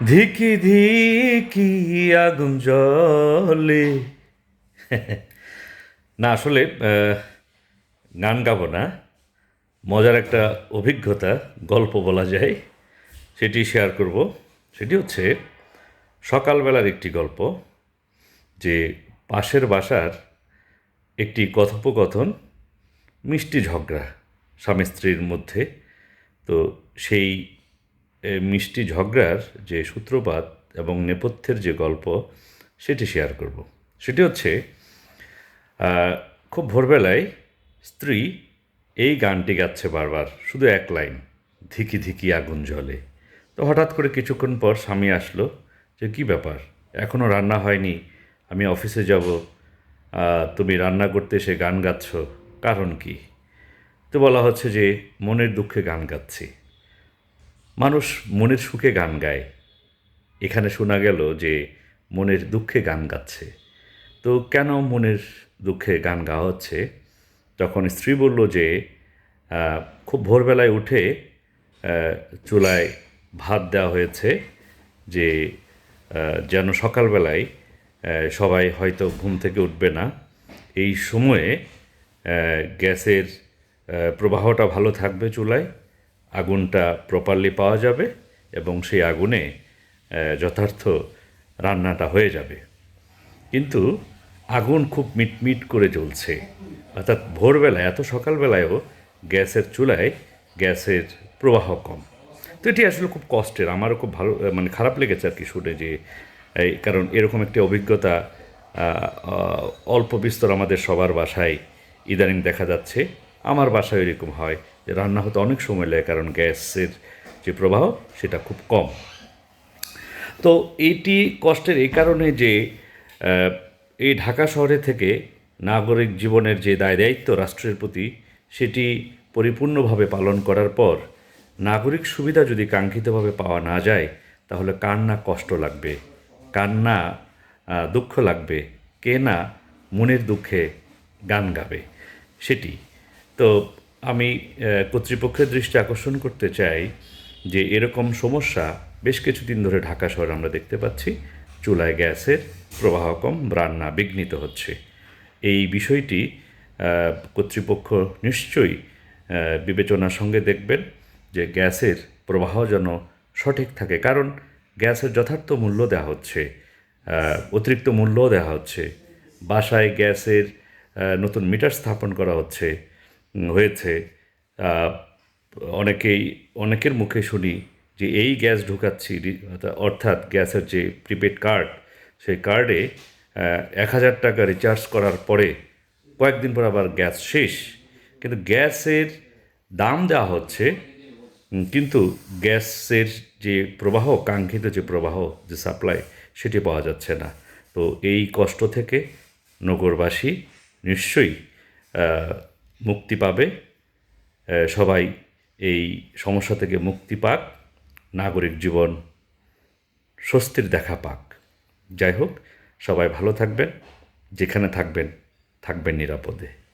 ধিকি ধিকি আগুন জলে না, আসলে গান গাবো না। মজার একটা অভিজ্ঞতা, গল্প বলা যায়, সেটি শেয়ার করব। সেটি হচ্ছে, সকালবেলার একটি গল্প, যে পাশের বাসার একটি কথোপকথন, মিষ্টি ঝগড়া স্বামী স্ত্রীর মধ্যে। তো সেই মিষ্টি ঝগড়ার যে সূত্রপাত এবং নেপথ্যের যে গল্প, সেটি শেয়ার করব। সেটি হচ্ছে খুব ভোরবেলায় স্ত্রী এই গানটি গাচ্ছে বারবার, শুধু এক লাইন, ধিকি ধিকি আগুন জ্বলে। তো হঠাৎ করে কিছুক্ষণ পর স্বামী আসলো যে, কি ব্যাপার? এখনও রান্না হয়নি, আমি অফিসে যাব। তুমি রান্না করতে এসে গান গাচ্ছ, কারণ কি? তো বলা হচ্ছে যে, মনের দুঃখে গান গাচ্ছি। মানুষ মনের সুখে গান গায়। এখানে শোনা গেল যে মনের দুঃখে গান গাচ্ছে। তো কেন মনের দুঃখে গান গাওয়া হচ্ছে? তখন স্ত্রী বলল যে খুব ভোরবেলায় উঠে চুলায় ভাত দেওয়া হয়েছে যে যেন সকালবেলায় সবাই হয়তো ঘুম থেকে উঠবে না। এই সময়ে গ্যাসের প্রবাহটা ভালো থাকবে চুলায়। আগুনটা প্রপারলি পাওয়া যাবে এবং সেই আগুনে যথার্থ রান্নাটা হয়ে যাবে। কিন্তু আগুন খুব মিটমিট করে জ্বলছে। অর্থাৎ ভোরবেলায়, এত সকালবেলায়ও গ্যাসের চুলায় গ্যাসের প্রবাহ কম। তো এটি আসলে খুব কষ্টের, আমারও খুব ভালো মানে খারাপ লেগেছে আর কি শুনে যে এই কারণ এরকম একটি অভিজ্ঞতা অল্প বিস্তর আমাদের সবার বাসায় ইদানিং দেখা যাচ্ছে। আমার বাসায় এরকম হয়। রান্না হতে অনেক সময় লাগে, কারণ গ্যাসের যে প্রবাহ সেটা খুব কম। তো এটি কষ্টের এই কারণে যে এই ঢাকা শহরে থেকে নাগরিক জীবনের যে দায় দায়িত্ব রাষ্ট্রের প্রতি, সেটি পরিপূর্ণভাবে পালন করার পর নাগরিক সুবিধা যদি কাঙ্ক্ষিতভাবে পাওয়া না যায়, তাহলে কার না কষ্ট লাগবে কার না দুঃখ লাগবে কে না মনের দুঃখে গান গাবে, সেটি। তো আমি কর্তৃপক্ষের দৃষ্টি আকর্ষণ করতে চাই যে এরকম সমস্যা বেশ কিছুদিন ধরে ঢাকা শহরে আমরা দেখতে পাচ্ছি। চুলায় গ্যাসের প্রবাহ কম, রান্না বিঘ্নিত হচ্ছে। এই বিষয়টি কর্তৃপক্ষ নিশ্চয়ই বিবেচনার সঙ্গে দেখবেন যে গ্যাসের প্রবাহ যেন সঠিক থাকে। কারণ গ্যাসের যথার্থ মূল্য দেওয়া হচ্ছে অতিরিক্ত মূল্যও দেওয়া হচ্ছে। বাসায় গ্যাসের নতুন মিটার স্থাপন করা হচ্ছে। হয়েছে অনেকেই, অনেকের মুখে শুনি যে এই গ্যাস ঢুকাচ্ছি অর্থাৎ গ্যাসের যে প্রিপেড কার্ড, সেই কার্ডে এক হাজার টাকা রিচার্জ করার পরে কয়েকদিন পর আবার গ্যাস শেষ। কিন্তু গ্যাসের দাম দেওয়া হচ্ছে কিন্তু গ্যাসের যে প্রবাহ, কাঙ্ক্ষিত যে প্রবাহ, যে সাপ্লাই, সেটি পাওয়া যাচ্ছে না। তো এই কষ্ট থেকে নগরবাসী নিশ্চয়ই মুক্তি পাবে। সবাই এই সমস্যা থেকে মুক্তি পাক, নাগরিক জীবন স্বস্তির দেখা পাক। যাই হোক, সবাই ভালো থাকবেন, যেখানে থাকবেন থাকবেন নিরাপদে।